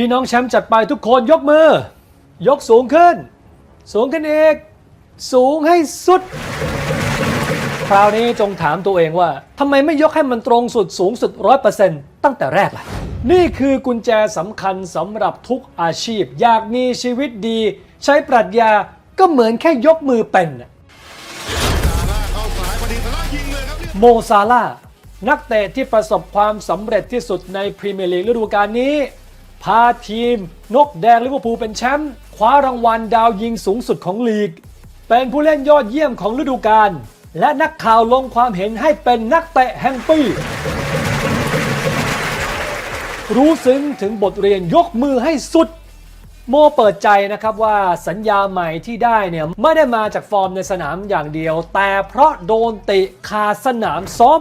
พี่น้องแชมป์จัดไปทุกคนยกมือ ยกสูงขึ้น สูงขึ้นอีกสูงให้สุด คราวนี้จงถามตัวเองว่าทำไมไม่ยกให้มันตรงสุดสูงสุด100%ตั้งแต่แรกล่ะ นี่คือกุญแจสำคัญสำหรับทุกอาชีพ อยากมีชีวิตดี ใช้ปรัชญาก็เหมือนแค่ยกมือเป็นน่ะเข้าสายพอดีซาร่ายิงเลยครับเนี่ยโมซาลานักเตะที่ประสบความสำเร็จที่สุดในพรีเมียร์ลีกฤดูกาลนี้ พาทีม นกแดงลิเวอร์พูลเป็นแชมป์คว้ารางวัลดาวยิงสูงสุดของลีก เป็นผู้เล่นยอดเยี่ยมของฤดูกาลและนักข่าวลงความเห็นให้เป็นนักเตะแห่งปี รู้ซึ้งถึงบทเรียนยกมือให้สุด โมเปิดใจนะครับว่าสัญญาใหม่ที่ได้เนี่ย ไม่ได้มาจากฟอร์มในสนามอย่างเดียว แต่เพราะโดนตะคาสนามซ้อม